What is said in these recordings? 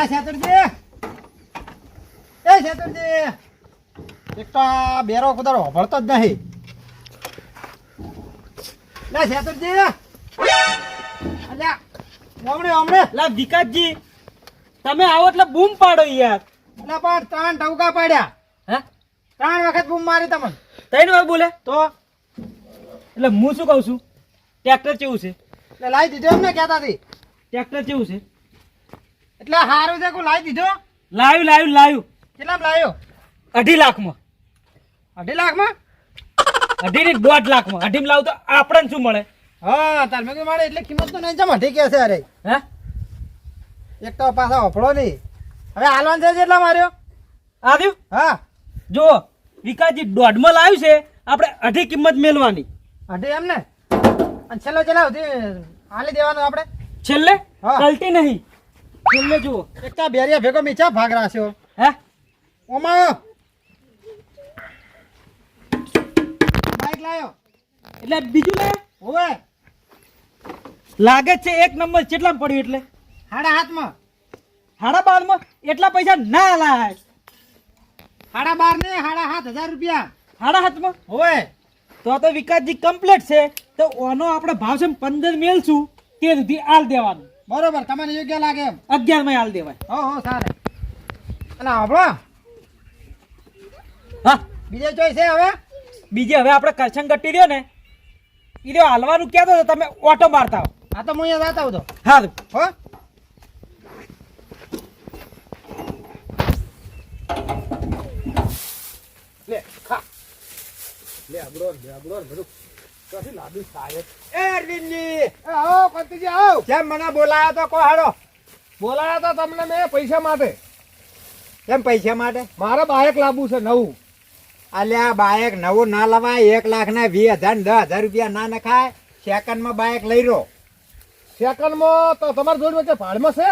લા શેતુરજી! એ શેતુરજી! એક તો આ બેરો કુદારો ભળતો જ નહીં. લા શેતુરજી! અલ્યા હમણે હમણે. લા વિકાસજી તમે આવો એટલે બૂમ પાડો યાર. એટલે પણ ત્રણ ટવકા પાડ્યા. હે? ત્રણ વખત બૂમ મારી તમને. તૈણ વાર બોલે? તો? એટલે હું શું કહું છું? ટ્રેક્ટર કેવું છે? એટલે લાવી દીધો એમ ને કહેતા હતી ટ્રેક્ટર કેવું છે? એટલે હારું છે કોઈ લાવી દીધો? લાવ્યું લાવ્યું લાવ્યું. કેટલામાં લાવ્યો? અઢી લાખમાં. અઢી લાખમાં? અઢી ની દોઢ લાખમાં. અઢી લાવું તો આપણને શું મળે? હા તાર મેં મારે એટલે કિંમત તો નહીં. જમ અઢી કે છે અરે? હે? એક તો પાછા ઓફળો નહીં. હવે હાલવાન છે એટલા માર્યો? આવ્યું હા. જો વિકાસજી દોઢમાં લાવ્યું છે આપણે અઢી કિંમત મેળવાની. અઢી એમ ને? અને છેલ્લો છેલ્લા સુધી હાલી દેવાનું આપણે? છેલ્લે. કલટી નહીં. છેલ્લે જુઓ. એકતા બેરિયા ભેગો મીચા ભાગ રાખ્યો. હે? ઓમાં. બાઈક લાયો. એટલે બીજું લે હોવે. લાગે છે એક નંબર કેટલા પડ્યું એટલે? હાડા હાથમાં. હાડા બારમાં? એટલા પૈસા ના લાય. હાડા બાર ને હાડા હાથ હજાર રૂપિયા. હાડા હાથમાં? હોય તો તો વિકાસજી કમ્પ્લીટ છે. તો ઓનો આપણે ભાવ છે પંદર મેલશું. તે સુધી આલ દેવાનું. બરોબર તમને યોગ્ય લાગે એમ. અગિયારમાં હાલ દેવાય. હો હો સારે. અને આપણો હા? બીજે છે હવે? બીજે હવે આપણે કરશન ગટ્ટી રહ્યો ને એ રહ્યો હાલવાનું કહેતો તો તમે ઓટો મારતા હો આ તો હું અહીંયા જતા તો. હા હો. લે ખા. લે અબડો લે બધું. લાડુ સાહેબ. એ અરવિંદજી! એ આવો. કેમ મને બોલાયો તો કો હાડો બોલાયા હતા તમને મેં પૈસા માટે. કેમ પૈસા માટે? મારે બાયક લાવવું છે નવું. અલ્યા બાયક નવું ના લવાય એક લાખના વીસ હજાર ને દસ હજાર રૂપિયા ના નખાય. સેકન્ડમાં લઈ રહ્યો સેકન્ડમાં તો તમારી જોડે વચ્ચે ભાડમાં છે?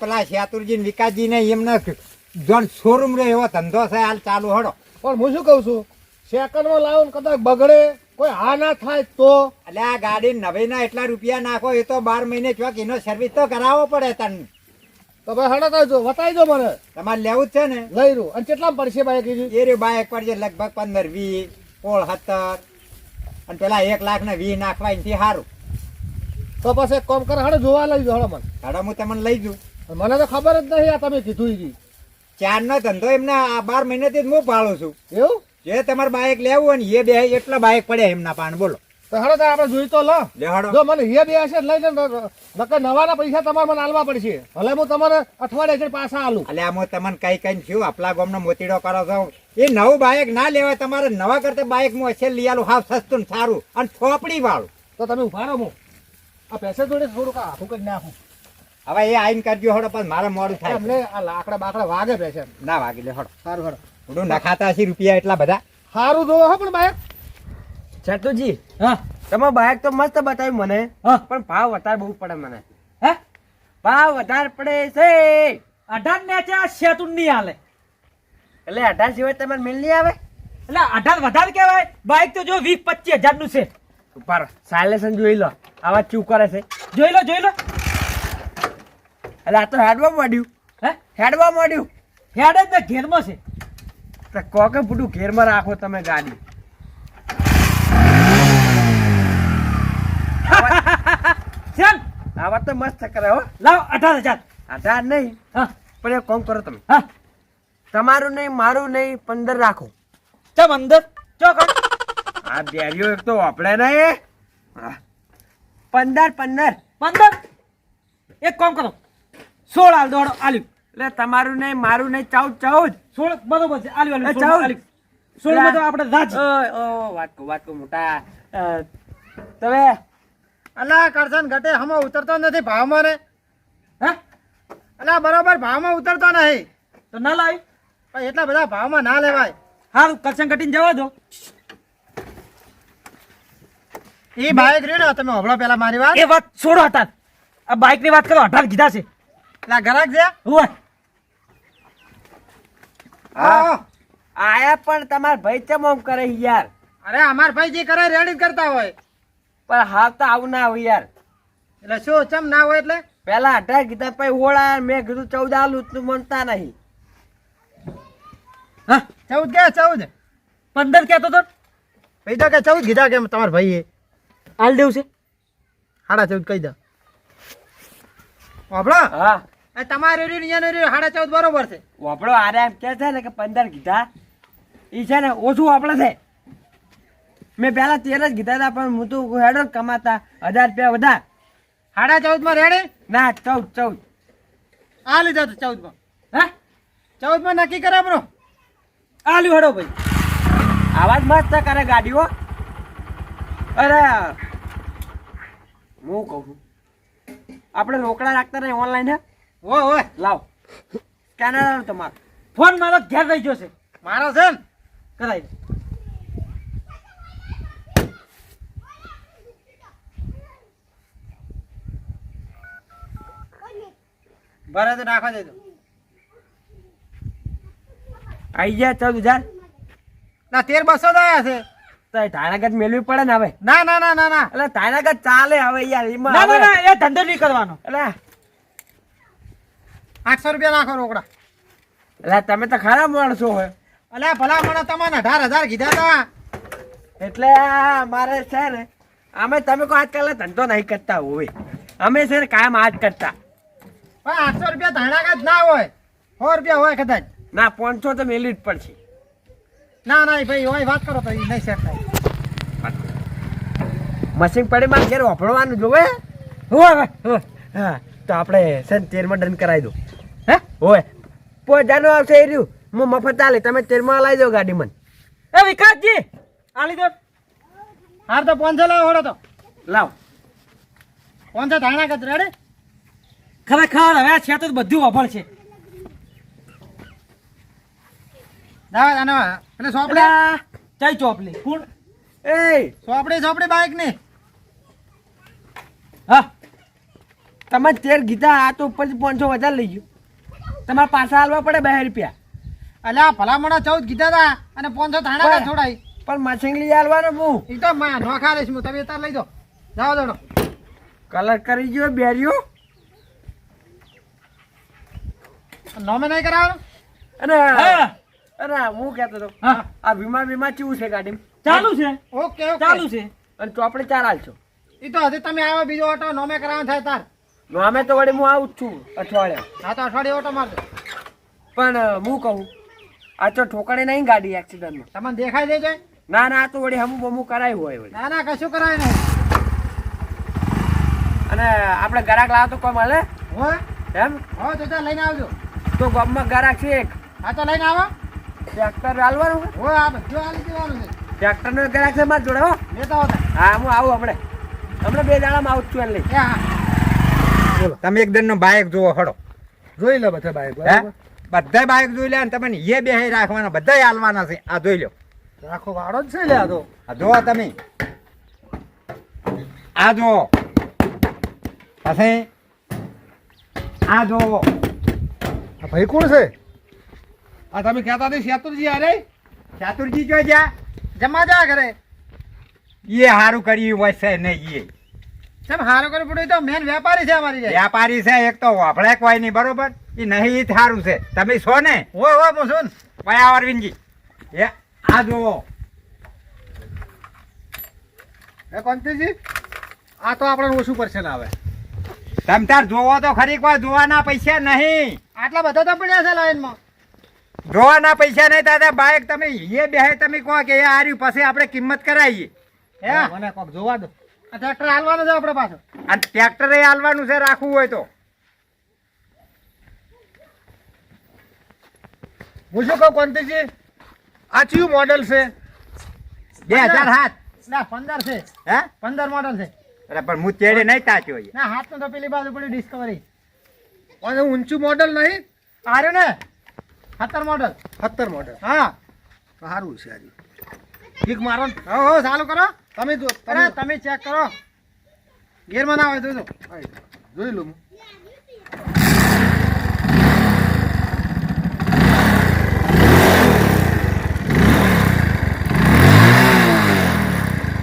પેલા શેતુરજી ને વિકાસજી ને એમને જોન શોરૂમ રે એવો ધંધો છે હાલ ચાલુ હડો પણ હું શું કહું છું? સેકન્ડમાં લાવો ને કદાચ બગડે. કોઈ હા ના થાય તો? એટલે આ ગાડી નવી ના એટલા રૂપિયા નાખો એ તો બાર મહિને ચોક એનો સર્વિસ તો કરાવવો પડે તને. તો ભાઈ હડત આવજો બતાવી દો મને. તમારે લેવું જ છે ને? લઈ રહ્યું અને કેટલા પડશે બાઈક કીધું? એ રે બાઈક પડશે લગભગ પંદર વીસ સોળ સત્તર. અને પેલા એક લાખ ને વીસ નાખવા એનાથી સારું તો પછી એક કામ કરે હડો જોવા લઈ જાઓ હડો મને. હડે હું તમને લઈ જઉં. મને તો ખબર જ નહીં આ તમે કીધું ચાર નો ધંધો એમને આ બાર મહિનેથી જ હું પાડું છું. એવું? જે તમારે બાઇક લેવું હોય ને એ બે એટલા બાઇક પડ્યા એમના પાન બોલો. તો હડો તો આપણે જોઈ તો લો. જો મને એ બે હશે લઈ નકર નવાના પૈસા તમારે મને આલવા પડશે. ભલે હું તમારે અઠવાડિયે છે પાછા આલું. એટલે આમાં તમને કઈ કઈ થયું? આપલા ગામનો મોતીડો કરો છો. એ નવું બાઇક ના લેવાય તમારે નવા કરતા બાઇકમાં છે લઈ આલું હાવ સસ્તું ને સારું અને થોપડી વાળું. તો તમે ઊભા રહો હું આ પૈસા જોડે થોડુંક આખું કરી નાખું. હવે એ આઈન કરજો હડો પણ મારે મોડું થાય આ લાકડા બાકડા વાગે પૈસા ના વાગી લે હડો. સારું સારું થોડું નખાતા હશે રૂપિયા એટલા બધા. સારું જોવો હો પણ બાયક. ચતુજી હા. તમે બાયક તો મસ્ત બતાવ્યું મને હા. પણ ભાવ વધારે બહુ પડે મને. હે? ભાવ વધારે પડે છે. અઢાર ને ત્યાં શેતુન નહીં હાલે. એટલે અઢાર સિવાય તમારે મિલ નહીં આવે? એટલે અઢાર વધારે કહેવાય બાઇક તો જો વીસ પચીસ હજારનું છે. ઉપર સાયલેશન જોઈ લો આવા ચૂ કરે છે? જોઈ લો જોઈ લો. એટલે આ તો હેડવા માંડ્યું. હે? હેડવા માંડ્યું. હેડ જ ને ઘેરમાં છે. કોકે પૂટું ઘેરમાં રાખો તમે ગાડી. આ વાત તો મસ્ત કરે હો. લાવ અઢાર હજાર. અઢાર નહીં હા. પણ એ કોમ કરો તમે. હા. તમારું નહીં મારું નહીં પંદર રાખો. ચમ અંદર? ચો આ બેરીઓ એક તો વાપરે નહીં હા. પંદર પંદર. પંદર? એક કોમ કરો. સોળ હાલ દોડો આલ્યું. એટલે તમારું નહીં મારું નહીં ચૌદ ચૌદ સોળ બરોબર છે. આલી આલી આલ્યું સોળમાં તો આપણે રાજ. ઓ ઓ વાત કો વાત કો મોટા તમે અલા કરશન ઘટે હમો ઉતરતો નથી ભાવમાં ને. હે? અલા બરોબર ભાવમાં ઉતરતો નહીં તો ના લાવી પણ એટલા બધા ભાવમાં ના લેવાય. હારું કરશન ઘટીને જવા દો. એ બાઇક રહ્યો ને તમે હમણાં પેલા મારી વાત. એ વાત છોડો હતા આ બાઇકની વાત કરો અઢાર કીધા છે. એટલે ગ્રાહક છે? હોય. હા. આયા પણ તમાર ભાઈ ચમ આમ કરે યાર? અરે અમાર ભાઈ જે કરે રેડી કરતા હોય. પણ હાલ તો આવું ના હોય યાર. એટલે શું ચમ ના હોય એટલે? પેલા અઢાર કીધા પછી ઓળા મેં કીધું ચૌદ આલું તું મનતા નહીં. હા ચૌદ કે ચૌદ? પંદર કહેતો તો. ભાઈ દો કે ચૌદ કીધા કે તમારા ભાઈએ. હાલ દેવું છે. સાડા ચૌદ કહી દો. વાપરો. હા. એ તમારે રહ્યું ને રેડિયો સાડા ચૌદ બરોબર છે. વાપડો આરે એમ કે છે ને કે પંદર કીધા. એ છે ને ઓછું વાપડે છે. મેં પેલા તેર જ કીધા હતા પણ હું તો હેડો કમાતા. હજાર રૂપિયા વધારે. સાડા ચૌદમાં રેડી ના ચૌદ ચૌદ. આ લીધા તો ચૌદમાં હા? ચૌદમાં નક્કી કરે બ્રો? આલ્યું હેડો ભાઈ. આવાજ મસ્ત કરે ગાડીઓ. અરે. હું કહું છું. આપણે રોકડા રાખતા નહીં ઓનલાઈન હે? હોય હોય લાવ. આલો તમારો. ફોન મારો ઘેર રહી ગયો છે. મારો છે ને? કરાવી. ભરે તો નાખવા દેજો. આઈ જાય ચૌદ હજાર ના તેર બસો આયા છે. તો ધાણાગત મેળવી પડે ને હવે. ના ના ના ના ના. એટલે ધાણાગત ચાલે હવે યાર એમાં ના ના ના એ ધંધો નહીં કરવાનો. એટલે આઠસો રૂપિયા નાખો રોકડા. એટલે તમે તો ખરા માણસો હોય અલ્યા ભલા મને તમારે અઢાર હજાર કીધા હતા એટલે મારે છે ને અમે તમે કહો આજકાલ ધંધો નહીં કરતા હોય અમે છે ને કાયમ આજ કરતા. પણ આઠસો રૂપિયા ધાણાકા જ ના હોય. સો રૂપિયા હોય કદાચ. ના પાંચસો તો મેળવી જ પડશે. ના ના ભાઈ હોય વાત કરો તો એ નહીં સેટ થાય. મશીન પડી માં ઘેર વાપરવાનું જોવે હોય. હા? તો આપણે છે ને તેરમાં ડન કરાવી દો હે? હોય. પોજાનું આવશે એ રહ્યું. હું મફત આલી તમે તેરમાં લાવી દો ગાડી મને. એ વિકાસજી આલી દો. હાર તો પાંચસો લાવો હોડો તો. લાવ. પાંચસો ધાણાકા જ ખરા ખરેખર હવે આ છે તો બધું વફળ છે. દાવા અને અને સોપડી? એટલે ચાઈ ચોપલી કોણ એ. સોપડે સોપડે બાઈકની હા. તમે તેર ગીતા આ તો ઉપર પાંચસો વધારે લઈ ગયો. તમારે પાછા હાલવા પડે બે રૂપિયા. અલ્યા ભલામણા ચૌદ કીધા હતા અને પાંચસો થાણા. છોડાય? પણ માછીંગલી હાલવાનો હું. એ તો નોખા લઈશ હું. તમે તાર લઈ દો જાઓ દોડો. કલર કરી ગયો બેરિયો. નોમે નહીં કરાવવાનું? અને અરે હું કહેતો હતો હા. આ વીમા વીમા કેવું છે ગાડી ચાલુ છે. Okay okay. ચાલુ છે. અને ચોપડે ચાર હાલશો. એ તો હજી તમે આવ્યો બીજો ઓટો નોમે કરાવવાનો થાય તાર. નો અમે તો વળી હું આવું જ છું અઠવાડિયા. હા તો અઠવાડિયે ઓટો મારજો. પણ હું કહું આ તો ઠોકડે નહીં ગાડી એક્સિડન્ટમાં તમને દેખાય દે છે ના ના આ તો વળી હમું બમું કરાયું હોય વળી. ના ના કશું કરાય નહીં. અને આપણે ગરાક લાવો તો કોઈ મળે? હોય એમ? હો તો લઈને આવજો. તો ગામમાં ગરાક છે એક. હા તો લઈને આવો. ટ્રેક્ટર હાલવાનું હો આ બધું હાલી દેવાનું છે. ટ્રેક્ટરનો ગરાક છે મારા જોડે હો. લેતા હોતા હા હું આવું હમણે. હમણાં બે દાડામાં આવું છું લઈ એ તમે એક દિન નો બાઈક જુઓ હડો. જોઈ લો બધા બાઈક હે? બધા બાઈક જોઈ લે અને તમને એ બે રાખવાના બધા હાલવાના છે. આ જોઈ લો. રાખો વાળો જ છે લે આ તો. આ જોવો તમે. આ જોવો પછી. આ જોવો આ ભાઈ કોણ છે? આ તમે કહેતા હતી શેતુરજી અરે ચાતુરજી જો જા જમા જા ઘરે. એ હારું કર્યું હોય છે નહીં એ કેમ સારું કરી પડ્યું તો મેન વેપારી છે અમારી વેપારી છે એક તો વાપડે કોઈ નહીં બરોબર? એ નહીં સારું છે. તમે છો ને? હોય હોય હું છું ને. પયા અરવિંદજી. એ આ જુઓ. એ કોંતીજી આ તો આપણે ઓછું પડશે ને હવે તમ તાર જોવો તો ખરી કોઈ જોવાના પૈસા નહીં. આટલા બધા તો પડ્યા છે લાઈનમાં. જોવાના પૈસા નહીં દાદા બાઈક તમે એ બે તમે કહો કે એ હાર્યું પછી આપણે કિંમત કરાવીએ. હે? મને કોક જોવા દો. આ ટ્રેક્ટર હાલવાનું છે આપણે પાછો આ ટ્રેક્ટર એ હાલવાનું છે રાખવું હોય તો. હું શું કહું કોંતીજી? આ કયું મોડલ છે? બે હજાર સાત. ના પંદર છે. હે? પંદર મોડલ છે. અરે પણ હું તેડે નહીં તાચ્યો ના હાથ તો પેલી બાજુ પડી ડિસ્કવરી અને ઊંચું મોડલ નહીં? આર્યું ને. સત્તર મોડલ સત્તર મોડલ હા. સારું છે કિક મારો. હો ચાલુ કરો. તમે જો અરે તમે ચેક કરો. ગેરમાં ના હોય જોજો જોઈ લઉં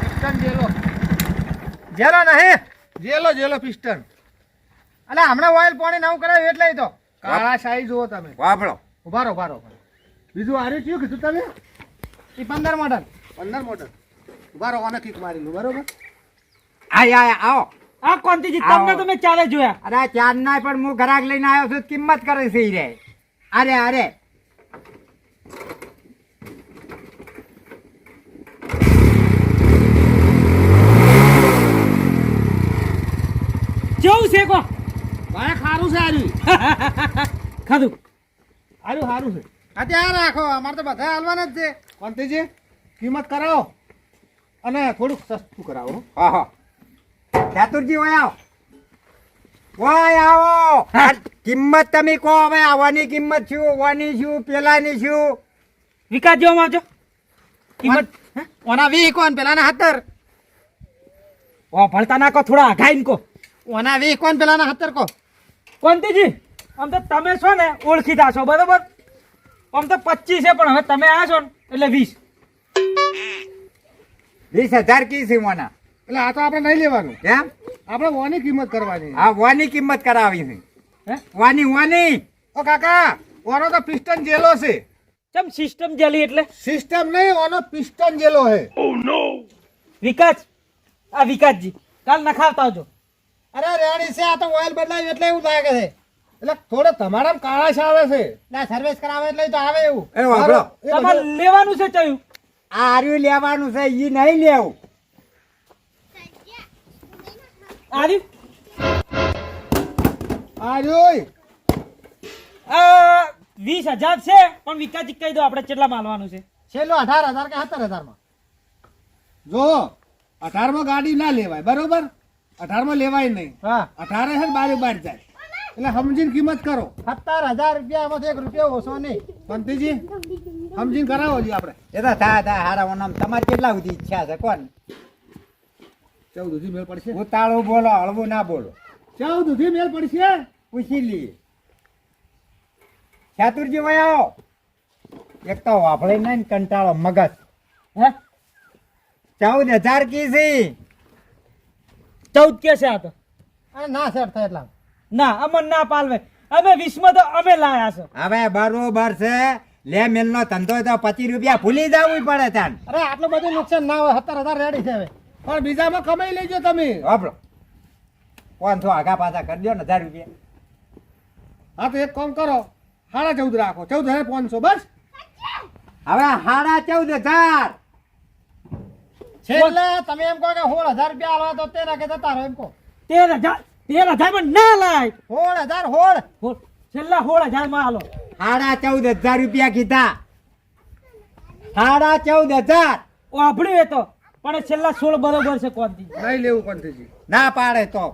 પિસ્ટન જેલો. નહીં? જેલો જેલો પિસ્ટન. અલા હમણાં ઓઇલ પાણી નવું કરાવ્યું એટલે તો. કાળા શાહી જુઓ તમે. વાપરો. ઉભારો ઉભારો. બીજું આર્યું કયું કીધું તમે? એ પંદર મોડલ પંદર મોડલ ઊભા રહો આને મારી લો બરોબર આય આય આવો. આ કોંતીજી. તમને તો મેં ચાલે જોયા. અરે ચાર ના પણ હું ઘરાક લઈને આવ્યો છું કિંમત કરે છે ઈ રે. અરે અરે. કેવું છે કો? ભાઈ ખારું છે આર્યું ખાધું. આર્યું સારું છે. આ ત્યાં રાખો અમારે તો બધા હાલવાના જ છે. કોંતીજી કિંમત કરાવો. અને થોડુંક સસ્તું કરાવો ઓહો ચાતુરજી ઓય આવો. ઓય આવો. કિંમત તમે કહો હવે આવવાની કિંમત શું? વાની શું? પેલાની શું? વિકાસ જેવા માજો કિંમત. હે? ઓના વી કોણ પેલાના હાથર ઓ ભળતા નાખો થોડા આઘાઈને કો ઓના વી કોણ પેલાના હાતર કો કોંતીજી આમ તો તમે છો ને ઓળખીતા છો બરોબર? આમ તો પચીસ છે પણ હવે તમે આ છો ને એટલે વીસ. વીસ હજાર કી છે મોના. એટલે આ તો આપણે નહીં લેવાનું. કેમ આપણે વાની કિંમત કરવાની. હા વાની કિંમત કરાવી છે. હે? વાની વાની ઓ કાકા ઓનો તો પિસ્ટન જેલો છે. ચમ સિસ્ટમ જેલી એટલે? સિસ્ટમ નહીં ઓનો પિસ્ટન જેલો છે. વિકાસ. આ વિકાસજી કાલ નખાવતા આવજો. અરે રેડી છે આ તો ઓઇલ બદલાયું એટલે એવું લાગે છે. એટલે થોડો તમારા કાળા છે આવે છે. ના સર્વિસ કરાવે એટલે તો આવે એવું. એ તમારે લેવાનું છે ચયું. આ આર્યું લેવાનું છે ઈ નહીં લેવું. આર્યું? આ આ વીસ હજાર છે પણ વિકાસજી કહી દો આપણે કેટલા માલવાનું છે. છેલ્લો અઢાર હજાર કે સત્તર હજારમાં જો અઢારમાં ગાડી ના લેવાય બરોબર? અઢારમાં લેવાય નહીં. હા. અઢારે છે ને બારે બાર જાય. એટલે સમજીને કિંમત કરો. સત્તર હજાર રૂપિયા એમાંથી એક રૂપિયા ઓછો નહીં. પંતીજી સમજીને કરાવો જોઈએ આપણે. એ તો થા થા હારા ઓનામ તમારે કેટલા સુધી ઈચ્છા છે કોણ? ચૌદ સુધી મેળ પડશે? ઉતાળું બોલો હળવું ના બોલો. ચૌદ સુધી મેળ પડશે? પૂછી લઈએ ચાતુરજી ભાઈ આવો. એક તો વાફળે નહીં કંટાળો મગજ. હે? ચૌદ હજાર કી છે ચૌદ કે છે આ તો? અને ના સેટ થાય એટલા. ના અમન ના પાલવે. અમે વિશ્વ તો અમે લાયા છે. હવે બરોબર છે. લે મેલ નો ધંધો તો પચીસ રૂપિયા ભૂલી જવું પડે ત્યાં અરે આટલું બધું નુકસાન ના હોય સત્તર હજાર રેડી છે હવે. પણ બીજામાં કમાઈ લેજો તમે. વાપરો. પાંચસો આગા પાછા કરી દો ને હજાર રૂપિયા. હા તો એક કામ કરો. સાડા ચૌદ રાખો. ચૌદ હજાર પાંચસો બસ. હવે સાડા ચૌદ હજાર. છેલ્લે તમે એમ કહો કે સોળ હજાર રૂપિયા આલવા તો તેર કે જતા રહો એમ કહો. તેર હજાર તેર હજાર પણ ના લાય. સોળ હજાર સોળ. છેલ્લા સોળ હજારમાં હાલો સાડા ચૌદ હજાર રૂપિયા કીધા. સાડા ચૌદ હજાર. વાપર્યું એ તો. પણ છેલ્લા સોળ બરોબર છે કોંતી નહીં લેવું પંથજી ના પાડે તો.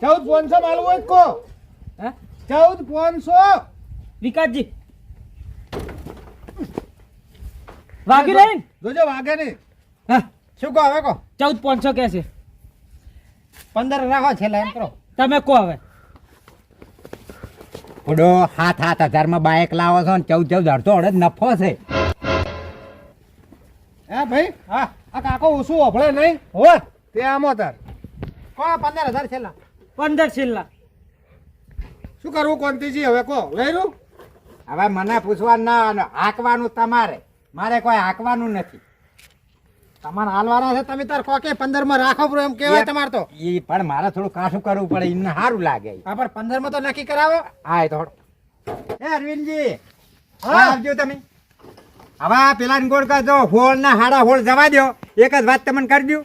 ચૌદ પાંચસો માલવું હોય કો. હે? ચૌદ પાંચસો. વિકાસજી. વાગી નહીં? ને? જોજો વાગે નહીં. હા? શું કહો હવે કહો? ચૌદ પાંચસો કે છે. પંદર રાખો છેલ્લા એમ કરો. તમે કહો હવે. ઓડો સાત સાત હજારમાં બાઇક લાવો છો ને ચૌદ ચૌદ અડધો અડધ નફો છે. હે ભાઈ હા આ કાકો ઓછું ઓફળે નહીં. હો તે આમો તાર. કો પંદર હજાર છેલ્લા? પંદર છેલ્લા. શું કરવું કોંતીજી હવે કો લઈ હવે મને પૂછવાનું ના હાંકવાનું તમારે. મારે કોઈ હાંકવાનું નથી. તમારે હાલવાના છે તમે તાર કહો કે પંદરમાં રાખો પ્રો એમ કહેવાય એ- તમારે તો. એ પણ મારે થોડું કાઠું કરવું પડે એમને સારું લાગે હા પણ પંદરમાં તો નક્કી કરાવો. હા એ તો એ અરવિંદજી. હા. આવજો તમે. હવે પેલા ગોળ કરજો હોળ ના હાડા હોળ જવા દો એક જ વાત તમને કરી દઉં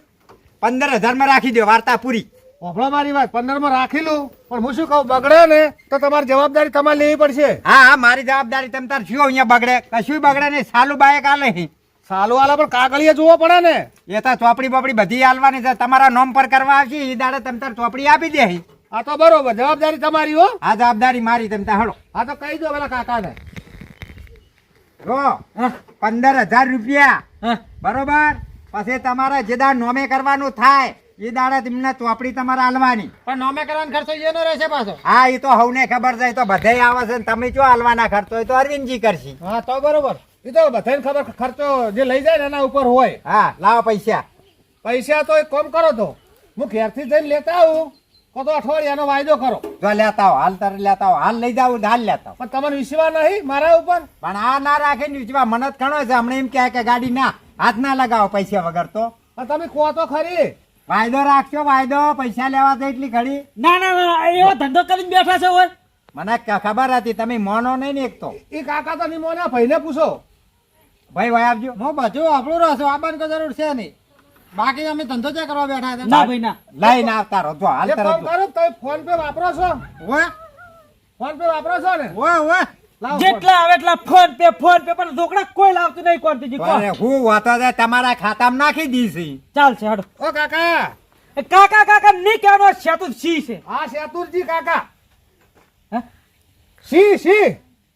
પંદર હજારમાં રાખી દો વાર્તા પૂરી. ઓફળો મારી વાત પંદરમાં લઉં પણ હું શું કહું બગડે ને તો તમારી જવાબદારી તમારે લેવી પડશે. હા હા મારી જવાબદારી તમ તાર શું અહીંયા બગડે? કશું બગડે નહીં સાલું બાયક આલે હી. સાલું આલા પણ કાગળિયા જોવો પડે ને. એ તો ચોપડી બોપડી બધી આલવાની છે. તમારા નોમ પર કરવા આવશે એ દાડે તમ તાર ચોપડી આપી દે આ તો બરોબર જવાબદારી તમારી હો. આ જવાબદારી મારી તમ તાર હળો. આ તો કહી દો પેલા કાકાને. જો પંદર હજાર રૂપિયા. હા. બરોબર? પછી તમારે જે દાડ નોમે કરવાનું થાય એ દાડે તમને ચોપડી તમારે હાલવાની પણ નોમે કરવાનો ખર્ચો એનો રહેશે પાછો. હા એ તો હવને ખબર છે તો બધે આવે છે ને તમે જો હાલવાના ખર્ચો એ તો અરવિંદજી કરશી. હા તો બરોબર. એ તો બધાને ખબર ખર્ચો જે લઈ જાય ને એના ઉપર હોય. હા લાવો પૈસા. પૈસા તો એક કામ કરો તો. હું ઘેરથી જઈને લેતા આવું. કો તો અઠવાડિયાનો વાયદો કરો. જો લેતા આવો હાલ તારે લેતા આવો. હાલ લઈ જાવ હાલ લેતા આવો. પણ તમને વિશ્વા નહીં મારા ઉપર? પણ આ ના રાખે ને વિચવા મને જ ઘણો છે. હમણાં એમ કહે કે ગાડી ના હાથ ના લગાવો પૈસા વગર તો. પણ તમે કહો તો ખરી. વાયદો રાખશો વાયદો પૈસા લેવા તો એટલી ઘડી ના ના ના એવો ધંધો કરીને બેઠા છે હોય. મને ખબર હતી તમે મોનો નહીં ને એક તો. એ કાકા તો નહીં મોના ભાઈને પૂછો. ભાઈ ભાઈ આપજો. હું બધું આપણું રહેશે આવવાની કોઈ જરૂર છે નહીં. બાકી અમે ધંધો જે કરવા બેઠા હતા ના ભાઈ ના. લઈને આવતા રહો હાલ. કરો તમે ફોન પે વાપરો છો? ઓય ફોન પે વાપરો છો ને? ઓય ઓય જેટલા આવે એટલા ફોન પે ફોન પે પણ રોકડા કોઈ લાવતું નહીં કોણતીજી કો અરે હું વાતો છે તમારા ખાતામાં નાખી દીધી ચાલશે હડો. ઓ કાકા! એ કાકા કાકા ની કહેવાનો સેતુ સી છે? હા શેતુરજી કાકા. હે? સી સી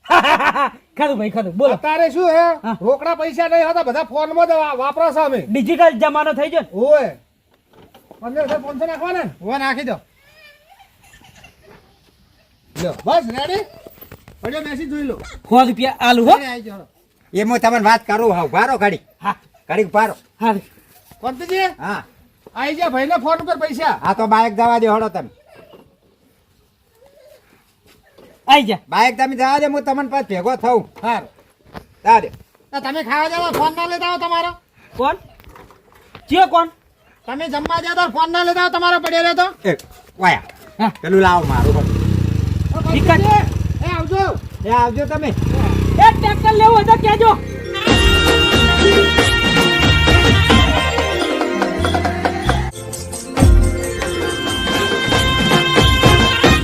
ખાધું ભાઈ ખાધું. બોલો. તારે શું હે? હા. રોકડા પૈસા નહીં હતા બધા ફોનમાં વાપરો છો અમે. ડિજિટલ જમાનો થઈ ગયો ને. ઓય. પંદરસો પાંચસો નાખવાના ને? ઓ નાખી દો. લો બસ રેડી પડ્યો મેસેજ જોઈ લો. સો રૂપિયા આલુ હો. એ હું તમને વાત કરું હા ભારો ઘડી. હા. ઘડી ભારો હા. પંતજી હા. આવી જા ભાઈને ફોન ઉપર પૈસા. હા તો બાઈક જવા દે હળો તમે. આઈ જા. બાઈક તમે જવા દે હું તમને પાછ ભેગો થઉં. સારું જવા દે તમે ખાવા જાવ ફોન ના લેતા આવો તમારો. કોણ? ચિયો કોણ? તમે જમવા જાવ તો ફોન ના લેતા આવો તમારો પડ્યો રહેતો એ વાયા. હા. પેલું લાવો મારું પણ. વિકટ. એ આવજો. એ આવજો તમે. એ ટ્રેક્ટર લેવું હોય તો કહેજો.